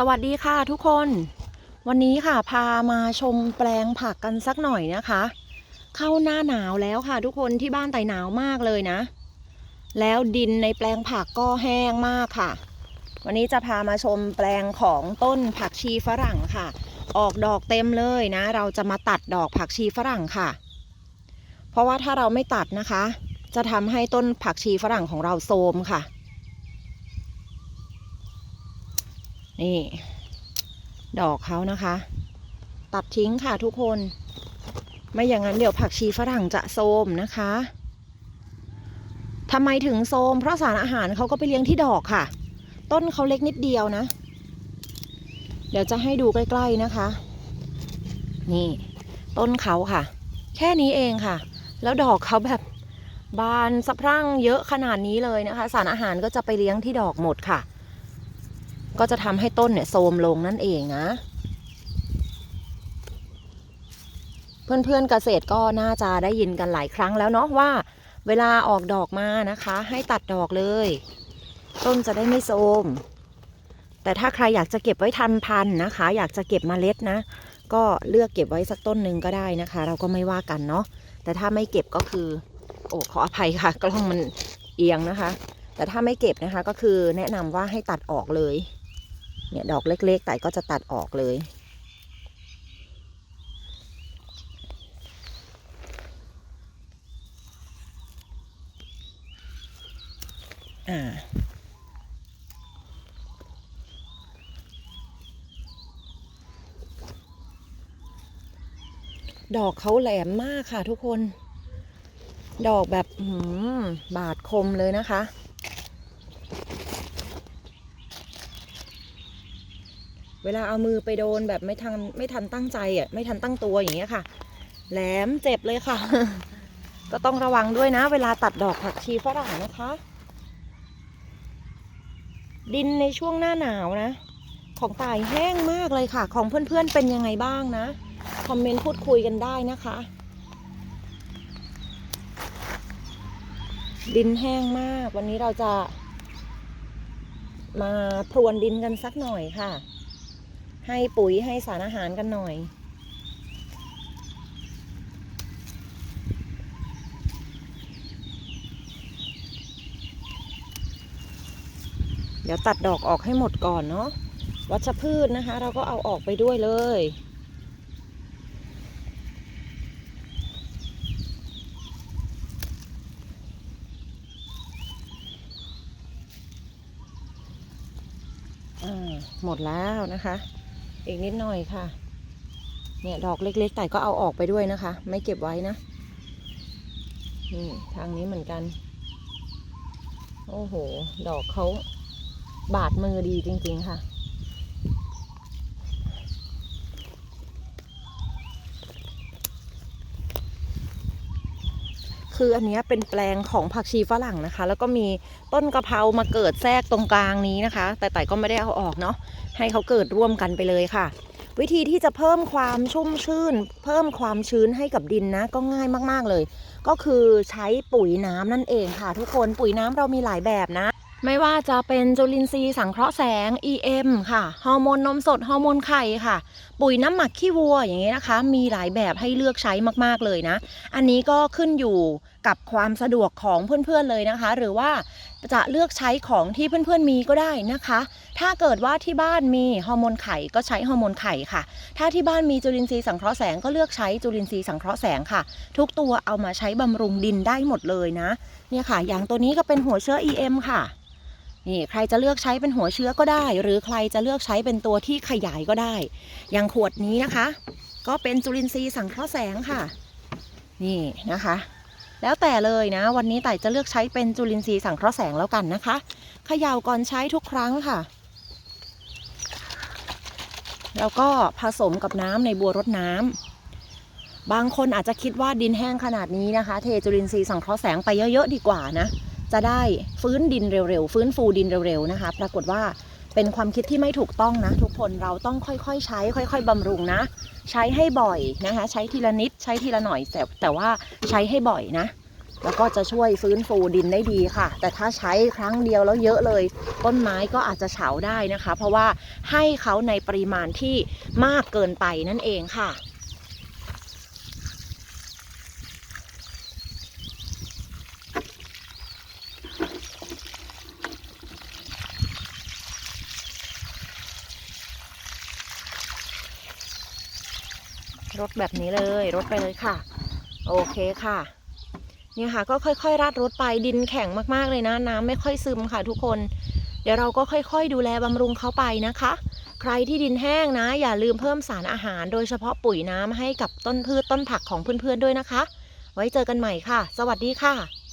สวัสดีค่ะทุกคน วันนี้ค่ะพามาชมแปลงผักกันสักหน่อยนะคะ เข้าหน้าหนาวแล้วค่ะทุกคนที่บ้านไต่หนาวมากเลยนะ แล้วดินในแปลงผักก็แห้งมากค่ะ วันนี้จะพามาชมแปลงของต้นผักชีฝรั่งค่ะ ออกดอกเต็มเลยนะ เราจะมาตัดดอกผักชีฝรั่งค่ะ เพราะว่าถ้าเราไม่ตัดนะคะ จะทำให้ต้นผักชีฝรั่งของเราโทรมค่ะ นี่ ดอกเขานะคะ ตัดทิ้งค่ะทุกคน ไม่อย่างนั้นเดี๋ยวผักชีฝรั่งจะโทรมนะคะทำไมถึงโทรมเพราะสารอาหารเขาก็ไปเลี้ยงที่ดอกค่ะ ต้นเขาเล็กนิดเดียวนะ เดี๋ยวจะให้ดูใกล้ ๆนะคะ นี่ ต้นเขาค่ะ แค่นี้เองค่ะ แล้วดอกเขาแบบบานสะพรั่งเยอะขนาดนี้เลยนะคะ สารอาหารก็จะไปเลี้ยงที่ดอกหมดค่ะ ก็จะทำให้ต้นเนี่ยโทรมลงนั่นเองนะ เพื่อนๆเกษตรก็น่าจะได้ยินกันหลายครั้งแล้วเนาะว่า เวลาออกดอกมานะคะ ให้ตัดดอกเลย ต้นจะได้ไม่โทรมแต่ถ้าใครอยากจะเก็บไว้ทันพันธุ์นะคะ อยากจะเก็บมเมล็ดนะ ก็เลือกเก็บไว้สักต้นหนึ่งก็ได้นะคะ เราก็ไม่ว่ากันเนาะแต่ถ้าไม่เก็บก็คือ โอ้ขออภัยค่ะ กล้องมันเอียงนะคะ แต่ถ้าไม่เก็บนะคะก็คือแนะนำว่าให้ตัดออกเลย เนี่ยดอกเล็กๆแต่ก็จะตัดออกเลยอ่าดอกเขาแหลมมากค่ะทุกคน ดอกแบบบาดคมเลยนะคะ เวลาเอามือไปโดนแบบไม่ทันไม่ทันตั้งใจอะไม่ทันตั้งตัวอย่างเงี้ยค่ะ แหลมเจ็บเลยค่ะ ก็ต้องระวังด้วยนะ เวลาตัดดอกผักชีฝรั่งนะคะ ดินในช่วงหน้าหนาวนะ ของตายแห้งมากเลยค่ะ ของเพื่อนๆเป็นยังไงบ้างนะคอมเมนต์พูดคุยกันได้นะคะ ดินแห้งมาก วันนี้เราจะมาพรวนดินกันสักหน่อยค่ะ ให้ปุ๋ยให้สารอาหารกันหน่อย เดี๋ยวตัดดอกออกให้หมดก่อนเนาะวัชพืชนะคะ เราก็เอาออกไปด้วยเลยอ่าหมดแล้วนะคะ อีกนิดหน่อยค่ะ เนี่ยดอกเล็ก ๆ แต่ก็เอาออกไปด้วยนะคะ ไม่เก็บไว้นะนี่ทางนี้เหมือนกัน โอ้โห ดอกเขาบาดมือดีจริง ๆ ค่ะ คืออันนี้เป็นแปลงของผักชีฝรั่งนะคะ แล้วก็มีต้นกะเพรามาเกิดแทรกตรงกลางนี้นะคะ แต่ไต่ก็ไม่ได้เอาออกเนาะให้เขาเกิดร่วมกันไปเลยค่ะ วิธีที่จะเพิ่มความชุ่มชื่น เพิ่มความชื้นให้กับดินนะ ก็ง่ายมากๆเลย ก็คือใช้ปุ๋ยน้ำนั่นเองค่ะ ทุกคนปุ๋ยน้ำเรามีหลายแบบนะ ไม่ว่าจะเป็นจุลินทรีย์สังเคราะห์แสง EM ค่ะ ฮอร์โมนนมสด ฮอร์โมนไข่ค่ะ ปุ๋ยน้ำหมักขี้วัวอย่างนี้นะคะ มีหลายแบบให้เลือกใช้มากๆเลยนะ อันนี้ก็ขึ้นอยู่กับความสะดวกของเพื่อนๆเลยนะคะ หรือว่าจะเลือกใช้ของที่เพื่อนๆมีก็ได้นะคะ ถ้าเกิดว่าที่บ้านมีฮอร์โมนไข่ก็ใช้ฮอร์โมนไข่ค่ะ ถ้าที่บ้านมีจุลินทรีย์สังเคราะห์แสงก็เลือกใช้จุลินทรีย์สังเคราะห์แสงค่ะ ทุกตัวเอามาใช้บำรุงดินได้หมดเลยนะ เนี่ยค่ะ อย่างตัวนี้ก็เป็นหัวเชื้อ EM ค่ะ นี่ใครจะเลือกใช้เป็นหัวเชื้อก็ได้ หรือใครจะเลือกใช้เป็นตัวที่ขยายก็ได้ อย่างขวดนี้นะคะ ก็เป็นจุลินทรีย์สังเคราะห์แสงค่ะ นี่นะคะ แล้วแต่เลยนะ วันนี้ไต่จะเลือกใช้เป็นจุลินทรีย์สังเคราะห์แสงแล้วกันนะคะเขย่าก่อนใช้ทุกครั้งค่ะ แล้วก็ผสมกับน้ำในบัวรดน้ำบางคนอาจจะคิดว่าดินแห้งขนาดนี้นะคะ เทจุลินทรีย์สังเคราะห์แสงไปเยอะ ๆ ดีกว่านะ จะได้ฟื้นดินเร็วๆ ฟื้นฟูดินเร็วๆนะคะ ปรากฏว่าเป็นความคิดที่ไม่ถูกต้องนะ ทุกคนเราต้องค่อยๆ ใช้ ค่อย ๆบำรุงนะ ใช้ให้บ่อยนะคะ ใช้ทีละนิดใช้ทีละหน่อยแต่แต่ว่าใช้ให้บ่อยนะ แล้วก็จะช่วยฟื้นฟูดินได้ดีค่ะ แต่ถ้าใช้ครั้งเดียวแล้วเยอะเลย ต้นไม้ก็อาจจะเฉาได้นะคะ เพราะว่าให้เขาในปริมาณที่มากเกินไปนั่นเองค่ะ รดแบบนี้เลยรดไปเลยค่ะ โอเคค่ะเนี่ยค่ะก็ค่อยๆราดรดไปดินแข็งมากๆเลยนะ น้ำไม่ค่อยซึมค่ะ ทุกคน เดี๋ยวเราก็ค่อยๆ ดูแลบำรุงเขาไปนะคะ ใครที่ดินแห้งนะ อย่าลืมเพิ่มสารอาหาร โดยเฉพาะปุ๋ยน้ำให้กับต้นพืชต้นผักของเพื่อนๆด้วยนะคะ ไว้เจอกันใหม่ค่ะ สวัสดีค่ะ